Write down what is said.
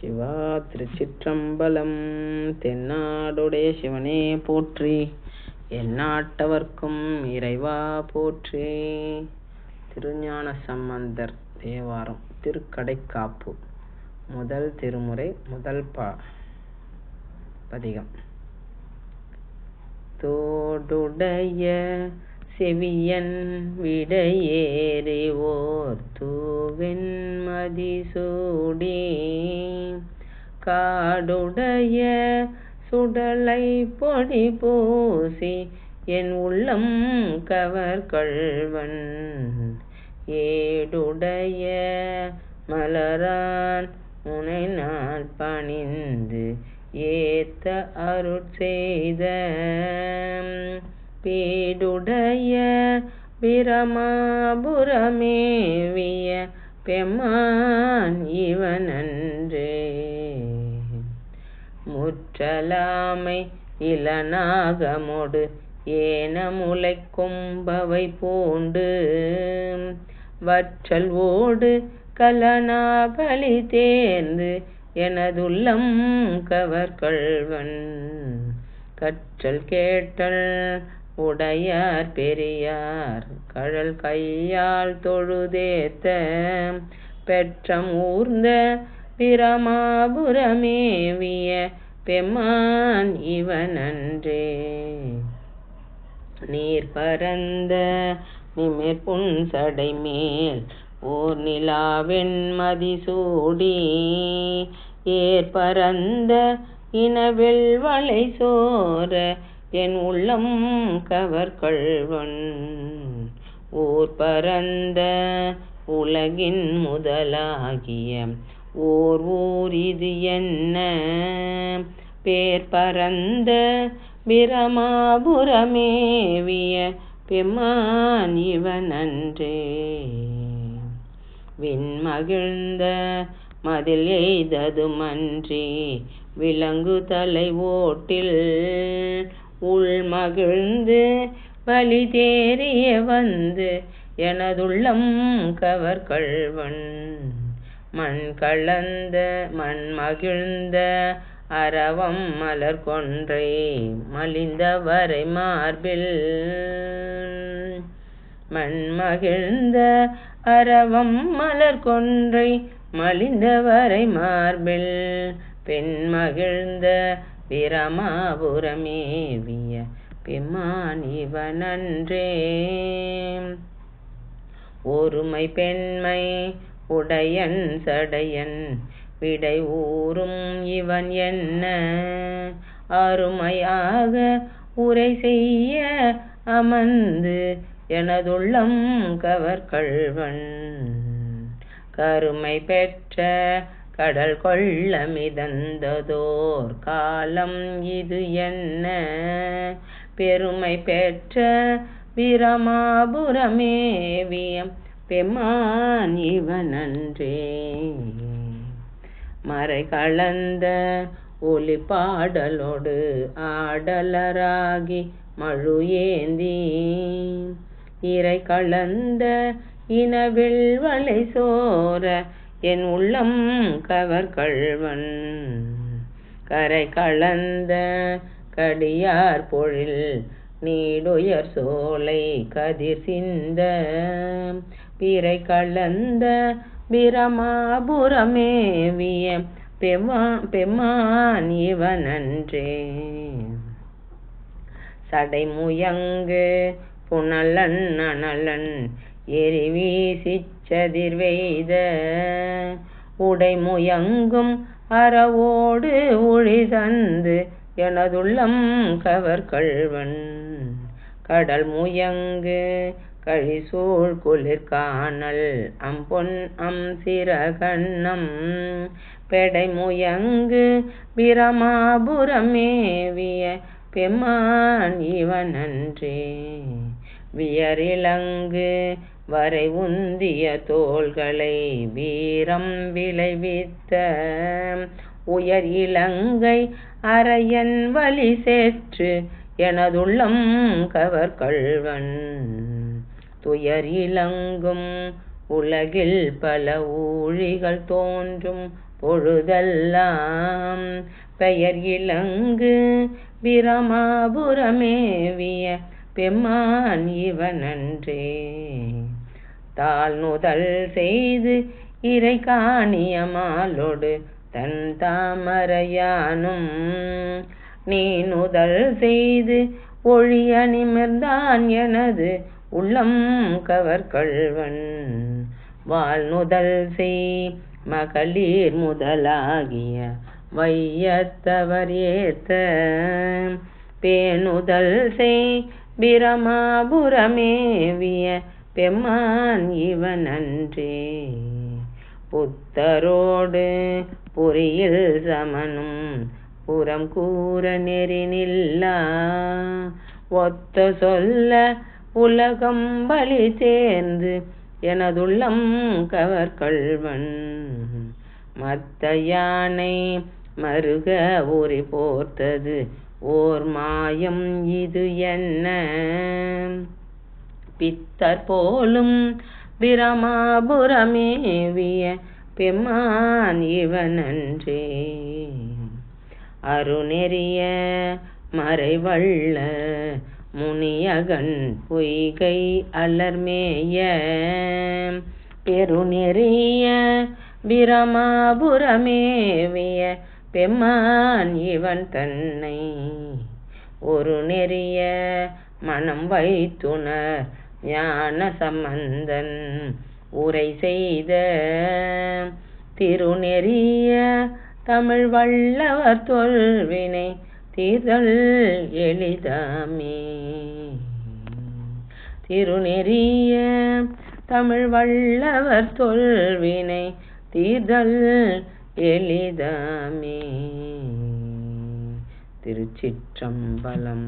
சிவா திருச்சிற்றம்பலம் தென்னாடுடைய சிவனே போற்றி. எந்நாட்டவர்க்கும் இறைவா போற்றி. திருஞான சம்பந்தர் தேவாரம் திருக்கடைக்காப்பு. முதல் திருமுறை முதல் பா பதிகம். தோடுடைய செவியன் விடையேறிவோ ஓர் தூவெண் மதிசூடி காடுடைய சுடலை பொடி பூசி என் உள்ளம் கவர் கள்வன். ஏடுடைய மலரான் உனை நான் பணிந்து ஏத்த அருட்செய்த பீடுடைய பிரமாபுரமேவிய பெம்மான் இவனன்றே. முற்றலாமை இளநாகமொடு ஏன முளை கொம்பவை பூண்டு. வற்றல் ஓடு கலனாபலி தேர்ந்து எனதுள்ளம் கவர் கள்வன் கற்றல் கேட்டல் உடையார் பெரியார் கழல் கையால் தொழுதேத்த பெற்றம் ஊர்ந்த பிரமாபுரமேவிய பெம்மான் இவனன்றே. நீர் பரந்த நிமிர் புன்சடை மேல் ஓர் நிலாவெண் மதிசூடி ஏர் பரந்த இனவெள் வளை சோர என் உள்ளம் கவர் கள்வன் ஊர் பரந்த உலகின் முதலாகிய ஓர் ஊர் இது என்ன? பேர் பரந்த பிரமாபுரமேவிய பெம்மான் அன்றே விண்மகிழ்ந்த மதில் எய்ததுமன்றி விலங்கு தலை ஓட்டில் உள் மகிழ்ந்து பலி தேறிய வந்து எனதுள்ளம் கவர்கள்வன் மண் கலந்த மண் மகிழ்ந்த அரவம் மலர் கொன்றை மலிந்த வரை மார்பில். மண் மகிழ்ந்த அரவம் மலர் கொன்றை மலிந்த வரை மார்பில். பெண் மகிழ்ந்த பிரமாபுரமேவிய பெம்மான் ஒருமை பெண்மை உடையன் சடையன் விடை ஊறும் இவன் என்ன? அருமையாக உரை செய்ய அமர்ந்து எனதுள்ளம் கவர் கள்வன் கருமை பெற்ற கடல் கொள்ள மிதந்ததோர் காலம் இது என்ன? பெருமை பெற்ற பிரமாபுரமேவியம் பெமான் இவனன்றே. மறை கலந்த ஒளி பாடலோடு ஆடலராகி மழு ஏந்தி இறை கலந்த இனவில் வளை சோர என் உள்ளம் கவர் கள்வன் கரை கலந்த கடியார் பொழில் நீடுயர் சோலை கதிர் சிந்த. பிறை கலந்த பிரமாபுரமேவிய பெமா பெம்மான் இவனன்றே. சடைமுயங்கு புனலன் அனலன் எரி உடைமுயங்கும் அறவோடு ஒளி தந்து எனதுள்ளம் கவர் கள்வன் கடல் முயங்கு கழிசூழ் குளிர்காணல் அம்பொன் அம் சிறகண்ணம் பெடை முயங்கு பிரமாபுரமேவிய பெம்மான் இவனன்றே. வியரிலங்கு வரை உந்திய தோள்களை வீரம் விளைவித்த உயர் இலங்கை அரையன் வழி சேற்று எனதுள்ளம் கவர் கள்வன். துயர் இலங்கும் உலகில் பல ஊழிகள் தோன்றும் பொழுதெல்லாம். பெயர் இலங்கு பிரமாபுரமேவிய பெம்மான் இவனன்றே. தாழ் நுதல் செய்து இறை காணியமாலோடு தன் தாமரையானும். நீ நுதல் செய்து ஒழிய நிமிர்ந்தான் எனது உள்ளம் கவர்கள்வன். வாழ்நுதல் செய் மகளிர் முதலாகிய வையத்தவர் ஏத்த. பேணுதல் செய் பிரமாபுரமேவிய பெம்மான் இவனன்றே. புத்தரோடு பொறியில் சமனும் புறம் கூற நெறினில்லா ஒத்த சொல்ல உலகம் பலி சேர்ந்து எனதுள்ளம் கவர்கள்வன். மத்த யானை மருக உரி போர்த்தது ஓர் மாயம் இது என்ன? பித்தர் போலும் பிரமாபுரமேவிய பெம்மான் இவனன்றே. அருணெறிய மறைவள்ள முனியகன் பொய்கை அலர்மேய. பெருநெறிய பிரமாபுரமேவிய பெம்மான் இவன் தன்னை ஒரு நெறிய மனம் வைத்துணர் ஞான சம்பந்தன் உரை செய்த திருநெறிய தமிழ் வல்லவர் தொல்வினை தீர்தல் எளிதாமே. திருநெறிய தமிழ் வல்லவர் தொல்வினை தீர்தல் எளிதாமே. திருச்சிற்றம்பலம்